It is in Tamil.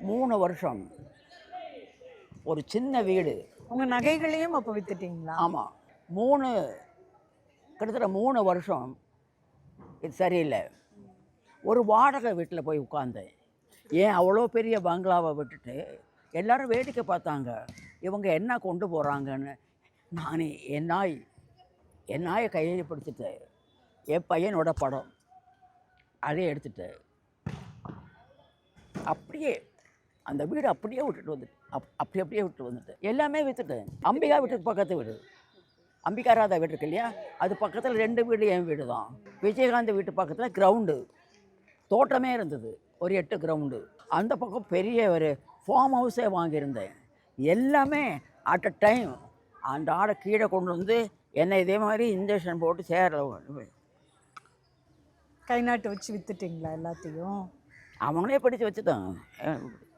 மூணு வருஷம். ஒரு சின்ன வீடு. உங்க நகைகளையும் அப்ப வித்துட்டீங்களா? ஆமாம் மூணு கிட்டத்தட்ட மூணு வருஷம் இது சரியில்லை. ஒரு வாடகை வீட்டில் போய் உட்கார்ந்தேன். ஏன் அவ்வளோ பெரிய பங்களாவை விட்டுட்டு எல்லாரும் வேடிக்கை பார்த்தாங்க. இவங்க என்ன கொண்டு போகிறாங்கன்னு நான் என் நாய் என் நாயை கையில் பிடிச்சிட்டு என் பையனோட படம் அதை எடுத்துட்டு அப்படியே அந்த வீடு அப்படியே விட்டுட்டு வந்துட்டு அப் அப்படி அப்படியே விட்டு வந்துட்டு எல்லாமே விற்றுட்டேன் அம்பிகா வீட்டுக்கு பக்கத்து வீடு. அம்பிகா ராதா வீடு இருக்கு இல்லையா? அது பக்கத்தில் ரெண்டு வீடு என் வீடு தான் விஜயகாந்த் வீட்டு பக்கத்தில் கிரவுண்டு தோட்டமே இருந்தது ஒரு எட்டு கிரவுண்டு அந்த பக்கம் பெரிய ஒரு ஃபார்ம் ஹவுஸே வாங்கியிருந்தேன். எல்லாமே அட் அ டைம் அந்த ஆடை கீழே கொண்டு வந்து என்னை இதே மாதிரி இன்ஜெக்ஷன் போட்டு சேரில் கை நாட்டு வச்சு வித்துட்டீங்களா எல்லாத்தையும்? அவங்களே படித்து வச்சுட்டான்